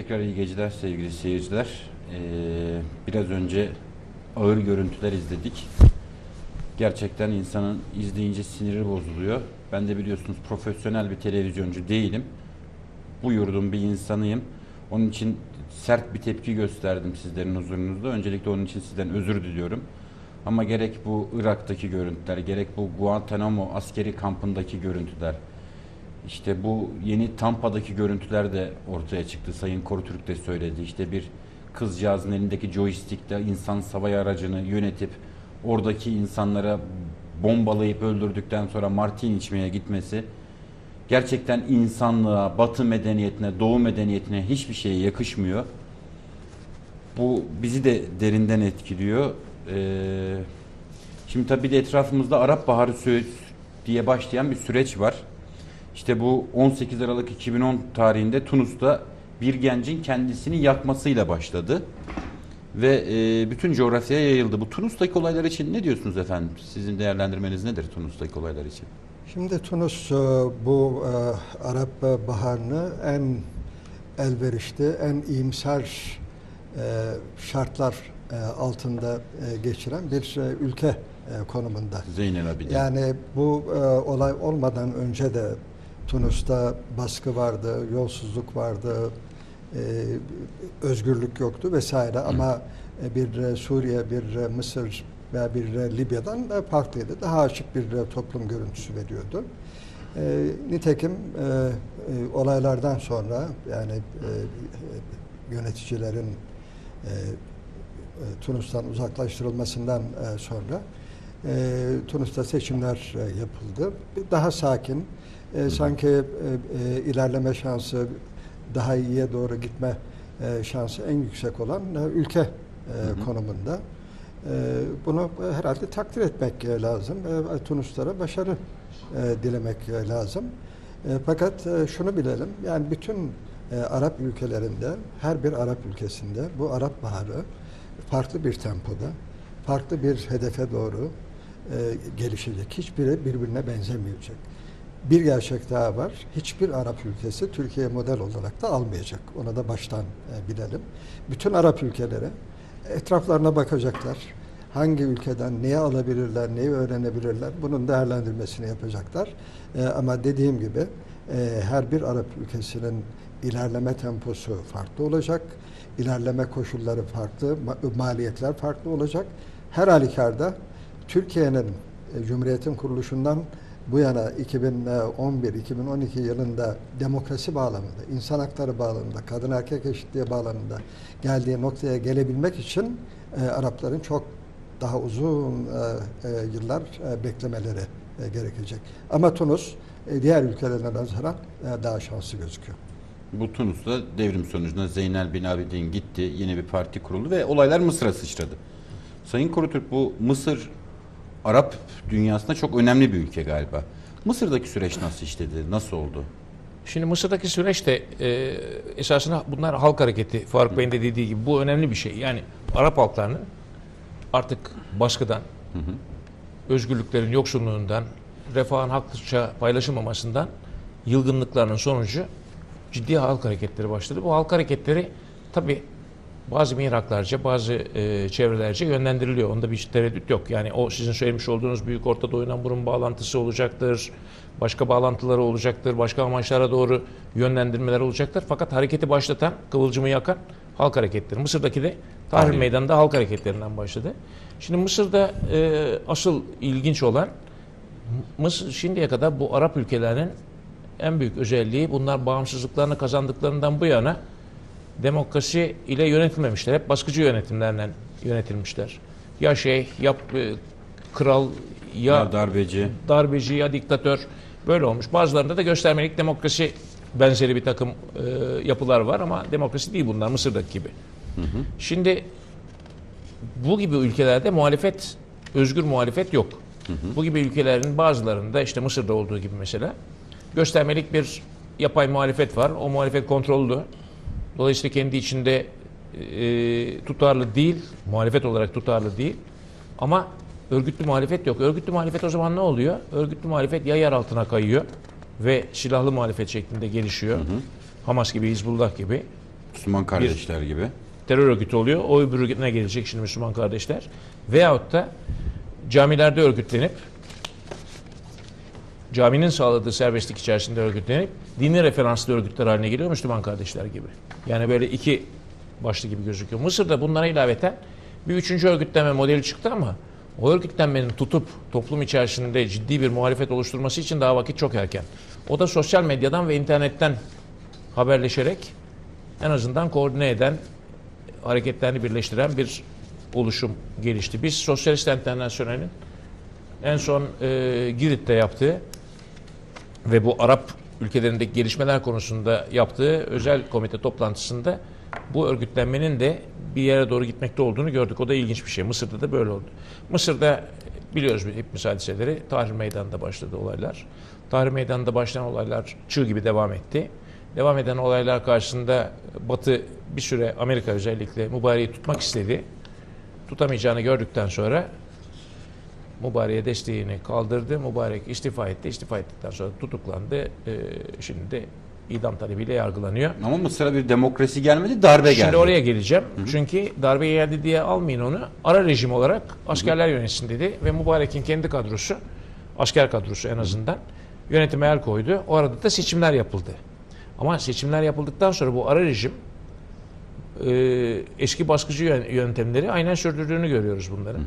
Tekrar iyi geceler sevgili seyirciler. Ee, biraz önce ağır görüntüler izledik. Gerçekten insanın izleyince siniri bozuluyor. Ben de biliyorsunuz profesyonel bir televizyoncu değilim. Bu yurdun bir insanıyım. Onun için sert bir tepki gösterdim sizlerin huzurunuzda. Öncelikle onun için sizden özür diliyorum. Ama gerek bu Irak'taki görüntüler, gerek bu Guantanamo askeri kampındaki görüntüler, işte bu yeni Tampa'daki görüntüler de ortaya çıktı. Sayın Korutürk de söyledi. İşte bir kızcağızın elindeki joystickle insan savay aracını yönetip oradaki insanlara bombalayıp öldürdükten sonra martini içmeye gitmesi gerçekten insanlığa, batı medeniyetine, doğu medeniyetine hiçbir şeye yakışmıyor. Bu bizi de derinden etkiliyor. Ee, şimdi tabii de etrafımızda Arap Baharı diye başlayan bir süreç var. İşte bu 18 Aralık 2010 tarihinde Tunus'ta bir gencin kendisini yakmasıyla başladı. Ve e, bütün coğrafyaya yayıldı. Bu Tunus'taki olaylar için ne diyorsunuz efendim? Sizin değerlendirmeniz nedir Tunus'taki olaylar için? Şimdi Tunus e, bu e, Arap Baharı'nı en elverişli, en iyimser e, şartlar altında geçiren bir ülke konumunda. Zeynel Abidin. Yani bu olay olmadan önce de Tunus'ta baskı vardı, yolsuzluk vardı, e, özgürlük yoktu vesaire ama e, bir e, Suriye, bir e, Mısır veya bir Libya'dan e, farklıydı. Daha açık bir toplum görüntüsü veriyordu. E, nitekim e, e, olaylardan sonra yani e, yöneticilerin e, Tunus'tan uzaklaştırılmasından sonra e, Tunus'ta seçimler e, yapıldı. Daha sakin, e, sanki e, e, ilerleme şansı, daha iyiye doğru gitme e, şansı en yüksek olan e, ülke e, konumunda. E, bunu herhalde takdir etmek e, lazım. E, Tunuslara başarı e, dilemek e, lazım. E, fakat e, şunu bilelim, yani bütün e, Arap ülkelerinde, her bir Arap ülkesinde bu Arap Baharı farklı bir tempoda, farklı bir hedefe doğru gelişecek. Hiçbiri birbirine benzemeyecek. Bir gerçek daha var. Hiçbir Arap ülkesi Türkiye model olarak da almayacak. Ona da baştan e, bilelim. Bütün Arap ülkeleri etraflarına bakacaklar. Hangi ülkeden neyi alabilirler, neyi öğrenebilirler bunun değerlendirmesini yapacaklar. E, ama dediğim gibi e, her bir Arap ülkesinin ilerleme temposu farklı olacak. İlerleme koşulları farklı, ma- maliyetler farklı olacak. Her halükarda Türkiye'nin e, Cumhuriyet'in kuruluşundan bu yana 2011-2012 yılında demokrasi bağlamında, insan hakları bağlamında, kadın erkek eşitliği bağlamında geldiği noktaya gelebilmek için e, Arapların çok daha uzun e, e, yıllar e, beklemeleri e, gerekecek. Ama Tunus e, diğer ülkelerine nazaran e, daha şanslı gözüküyor. Bu Tunus'ta devrim sonucunda Zeynel Bin Abidin gitti, yeni bir parti kuruldu ve olaylar Mısır'a sıçradı. Sayın Korutürk bu Mısır Arap dünyasında çok önemli bir ülke galiba. Mısır'daki süreç nasıl işledi, nasıl oldu? Şimdi Mısır'daki süreç de e, esasında bunlar halk hareketi. Faruk Bey'in de dediği gibi bu önemli bir şey. Yani Arap halklarının artık baskıdan, özgürlüklerin yoksunluğundan, refahın haklıca paylaşılmamasından yılgınlıklarının sonucu ciddi halk hareketleri başladı. Bu halk hareketleri tabi bazı mihraklarca, bazı e, çevrelerce yönlendiriliyor. Onda bir tereddüt yok. Yani o sizin söylemiş olduğunuz Büyük Orta Doğu'yla burun bağlantısı olacaktır. Başka bağlantıları olacaktır. Başka amaçlara doğru yönlendirmeler olacaktır. Fakat hareketi başlatan, kıvılcımı yakan halk hareketleri. Mısır'daki de Tahrir Tahrir. Meydanı'nda halk hareketlerinden başladı. Şimdi Mısır'da e, asıl ilginç olan Mısır şimdiye kadar bu Arap ülkelerinin en büyük özelliği bunlar bağımsızlıklarını kazandıklarından bu yana demokrasi ile yönetilmemişler. Hep baskıcı yönetimlerle yönetilmişler. Ya şey, ya e, kral, ya, Ya darbeci, darbeci, ya diktatör böyle olmuş. Bazılarında da göstermelik demokrasi benzeri bir takım e, yapılar var ama demokrasi değil bunlar Mısır'daki gibi. Şimdi bu gibi ülkelerde muhalefet, özgür muhalefet yok. Bu gibi ülkelerin bazılarında işte Mısır'da olduğu gibi mesela göstermelik bir yapay muhalefet var. O muhalefet kontrollü. Dolayısıyla kendi içinde e, tutarlı değil, muhalefet olarak tutarlı değil. Ama örgütlü muhalefet yok. Örgütlü muhalefet o zaman ne oluyor? Örgütlü muhalefet ya yer altına kayıyor ve silahlı muhalefet şeklinde gelişiyor. Hamas gibi, Hizbullah gibi. Müslüman kardeşler gibi. terör örgütü oluyor. O öbür örgütüne gelecek şimdi Müslüman kardeşler. Veyahut da camilerde örgütlenip caminin sağladığı serbestlik içerisinde örgütlenip dini referanslı örgütler haline geliyor Müslüman kardeşler gibi. Yani böyle iki başlı gibi gözüküyor. Mısır'da bunlara ilaveten bir üçüncü örgütlenme modeli çıktı ama o örgütlenmenin tutup toplum içerisinde ciddi bir muhalefet oluşturması için daha vakit çok erken. O da sosyal medyadan ve internetten haberleşerek en azından koordine eden hareketlerini birleştiren bir oluşum gelişti. Biz Sosyalist Enternasyonel'in en son e, Girit'te yaptığı ve bu Arap ülkelerindeki gelişmeler konusunda yaptığı özel komite toplantısında bu örgütlenmenin de bir yere doğru gitmekte olduğunu gördük. O da ilginç bir şey. Mısır'da da böyle oldu. Mısır'da biliyoruz hepimiz hadiseleri. Tahrir Meydanı'nda başladı olaylar. Tahrir Meydanı'nda başlayan olaylar çığ gibi devam etti. Devam eden olaylar karşısında Batı bir süre Amerika özellikle mübareği tutmak istedi. Tutamayacağını gördükten sonra Mübarek'e desteğini kaldırdı. Mübarek istifa etti. İstifa ettikten sonra tutuklandı. Ee, şimdi de idam talebiyle yargılanıyor. Ama Mısır'a bir demokrasi gelmedi, darbe geldi. Şimdi oraya geleceğim. Çünkü darbe geldi diye almayın onu. Ara rejim olarak askerler yönetsin dedi ve Mübarek'in kendi kadrosu, asker kadrosu en azından yönetime el koydu. O arada da seçimler yapıldı. Ama seçimler yapıldıktan sonra bu ara rejim e, eski baskıcı yön- yöntemleri aynen sürdürdüğünü görüyoruz bunların.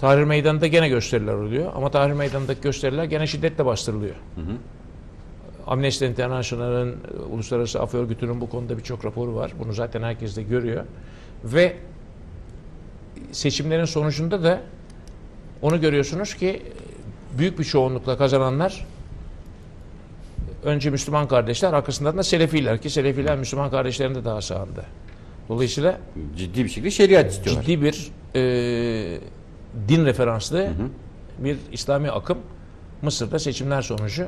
Tahrir Meydanı'nda gene gösteriler oluyor ama Tahrir Meydanı'ndaki gösteriler gene şiddetle bastırılıyor. Amnesty International'ın, e, Uluslararası Af Örgütü'nün bu konuda birçok raporu var. Bunu zaten herkes de görüyor. Ve seçimlerin sonucunda da onu görüyorsunuz ki e, büyük bir çoğunlukla kazananlar önce Müslüman kardeşler, arkasından da Selefiler ki Selefiler Müslüman kardeşlerin de daha sağında. Dolayısıyla Ciddi bir şekilde şeriat istiyorlar. ciddi bir e, din referanslı bir İslami akım Mısır'da seçimler sonucu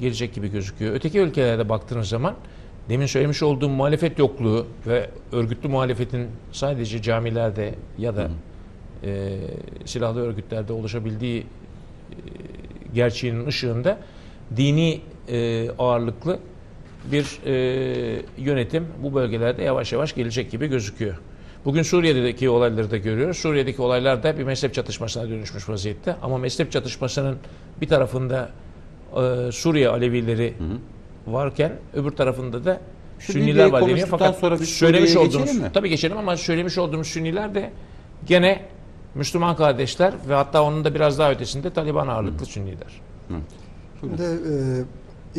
gelecek gibi gözüküyor. Öteki ülkelerde baktığınız zaman demin söylemiş olduğum muhalefet yokluğu ve örgütlü muhalefetin sadece camilerde ya da e, silahlı örgütlerde oluşabildiği e, gerçeğinin ışığında dini e, ağırlıklı bir e, yönetim bu bölgelerde yavaş yavaş gelecek gibi gözüküyor. Bugün Suriye'deki olayları da görüyoruz. Suriye'deki olaylar da bir mezhep çatışmasına dönüşmüş vaziyette. Ama mezhep çatışmasının bir tarafında e, Suriye Alevileri varken öbür tarafında da Şu Sünniler var deniyor. Fakat sonra bir söylemiş olduğumuz mi? tabii geçelim ama söylemiş olduğumuz Sünniler de gene Müslüman kardeşler ve hatta onun da biraz daha ötesinde Taliban ağırlıklı Sünniler. Şimdi e,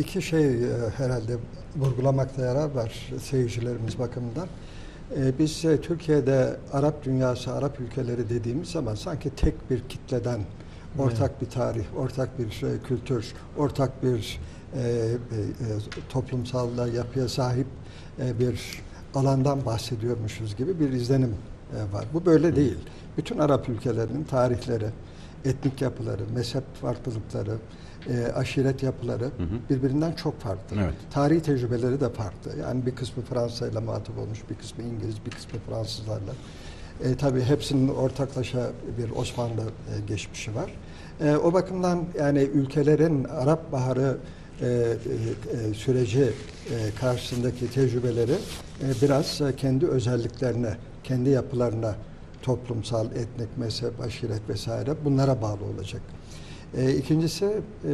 iki şey e, herhalde vurgulamakta yarar var seyircilerimiz bakımından. E, Biz e, Türkiye'de Arap dünyası, Arap ülkeleri dediğimiz zaman sanki tek bir kitleden ortak bir tarih, ortak bir şey, kültür, ortak bir e, e, e, toplumsal yapıya sahip e, bir alandan bahsediyormuşuz gibi bir izlenim e, var. Bu böyle değil. Bütün Arap ülkelerinin tarihleri, etnik yapıları, mezhep farklılıkları, e, aşiret yapıları birbirinden çok farklı. Evet. Tarihi tecrübeleri de farklı. Yani bir kısmı Fransa ile muhatap olmuş, bir kısmı İngiliz, bir kısmı Fransızlarla. E, tabii hepsinin ortaklaşa bir Osmanlı e, geçmişi var. E, o bakımdan yani ülkelerin Arap Baharı e, e, e, süreci e, karşısındaki tecrübeleri e, biraz e, kendi özelliklerine, kendi yapılarına, toplumsal, etnik, mezhep, aşiret vesaire bunlara bağlı olacak. E, ikincisi e,